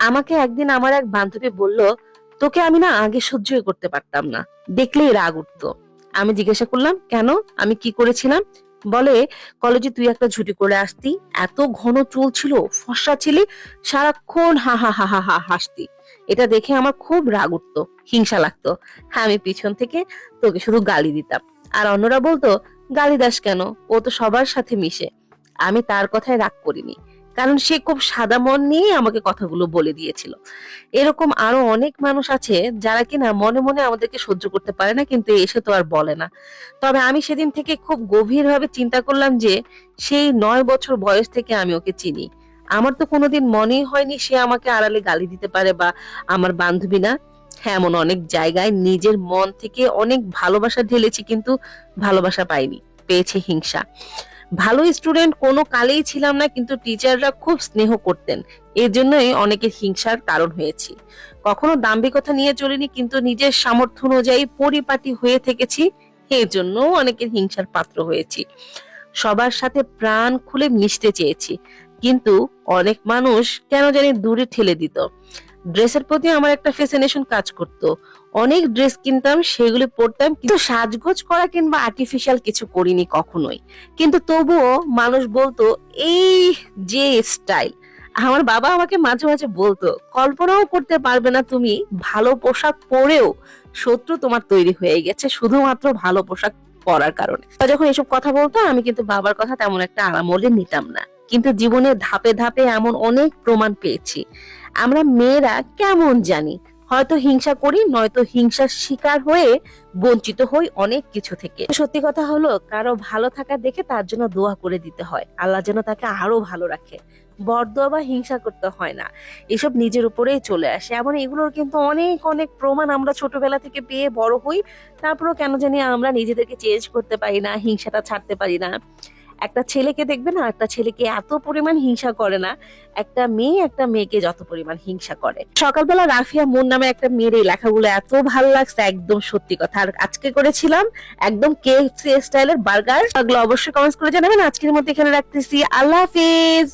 আমাকে একদিন আমার এক বান্ধবী বলল, তোকে আমি না আগে সহ্যই করতে পারতাম না। দেখলেই রাগ উঠতো। আমি জিজ্ঞাসা করলাম, কেন? আমি কি করেছিলাম? বলে, কলেজে তুই একটা ছুটি করে আসতি। এত ঘন চুল ছিল ফসা ছিলি, সারাক্ষণ হা হা হা হা হা, হাসতি। এটা দেখে আমার খুব রাগ উঠতো, হিংসা লাগতো। হ্যাঁ আমি পিছন থেকে তোকে শুধু গালি দিতাম। আর অন্যরা বলতো, গালি দাস কেন? ও তো সবার সাথে মিশে। আমি তার কথায় রাগ করিনি। কারণ সে খুব সাদা মন নিয়ে আমাকে কথাগুলো বলে দিয়েছিল। এরকম আরও অনেক মানুষ আছে যারা কিনা মনে মনে আমাদেরকে সহ্য করতে পারে না, কিন্তু এসে তো আর বলে না। তবে আমি সেদিন থেকে খুব গভীরভাবে চিন্তা করলাম যে, সেই নয় বছর বয়স থেকে আমি ওকে চিনি। আমার তো কোনোদিন মনেই হয়নি সে আমাকে আড়ালে গালি দিতে পারে বা আমার বান্ধবী না। হ্যাঁ এমন অনেক জায়গায় নিজের মন থেকে অনেক ভালোবাসা ঢেলেছি, কিন্তু ভালোবাসা পাইনি। পেয়েছে হিংসা। ভালো স্টুডেন্ট কোনো কালেই ছিলাম না, কিন্তু টিচাররা খুব স্নেহ করতেন। এর জন্যই অনেকের হিংসার কারণ হয়েছি। কখনো দাম্ভিকতা নিয়ে চলিনি, কিন্তু নিজের সামর্থ্য অনুযায়ী পরিপাটি হয়ে থেকেছি। এর জন্য অনেকের হিংসার পাত্র হয়েছি। সবার সাথে প্রাণ খুলে মিশতে চেয়েছি। কিন্তু অনেক মানুষ কেন জানি দূরে ঠেলে দিত। ড্রেসের প্রতি আমার একটা ফ্যাসিনেশন কাজ করত। অনেক ড্রেস কিনতাম, সেগুলি পরতাম, কিন্তু সাজগোজ করা কিংবা আর্টিফিশিয়াল কিছু করিনি কখনোই। কিন্তু তবুও মানুষ বলতো, এই যে স্টাইল আমার বাবা আমাকে মাঝে মাঝে বলতো, কল্পনাও করতে পারবে না তুমি, ভালো পোশাক পরেও শত্রু তোমার তৈরি হয়ে গেছে, শুধুমাত্র ভালো পোশাক পরার কারণে। যখন এসব কথা বলতো, আমি কিন্তু বাবার কথা তেমন একটা আলামলে নিতাম না। কিন্তু জীবনে ধাপে ধাপে এমন অনেক প্রমাণ পেয়েছি। আমরা মেয়েরা কেমন জানি? হয়তো হিংসা করি, নয়তো হিংসার শিকার হয়ে বঞ্চিত হই অনেক কিছু থেকে। সত্যি কথা হলো, কারও ভালো থাকা দেখে তার জন্য দোয়া করে দিতে হয়। আল্লাহ যেন তাকে আরও ভালো রাখে। বরদোয়া বা হিংসা করতে হয় না। এসব নিজের উপরেই চলে আসে। এমন এগুলোর কিন্তু অনেক অনেক প্রমাণ আমরা ছোটবেলা থেকে পেয়ে বড় হই। তারপরেও কেন জানি আমরা নিজেদেরকে চেঞ্জ করতে পারি না, হিংসাটা ছাড়তে পারি না। একটা ছেলেকে দেখবে না, একটা ছেলেকে এত পরিমাণ হিংসা করে না, একটা মেয়ে একটা মেয়েকে যত পরিমাণ হিংসা করে। সকালবেলা রাফিয়া মোর নামে একটা মেয়ের এই লেখাগুলো এত ভালো লাগছে, একদম সত্যি কথা। আর আজকে করেছিলাম একদম কেএফসি স্টাইলের বার্গার অবশ্যই কমেন্টস করে জানাবেন। আজকের মধ্যে এখানে রাখতেছি। আল্লাহ হাফিজ!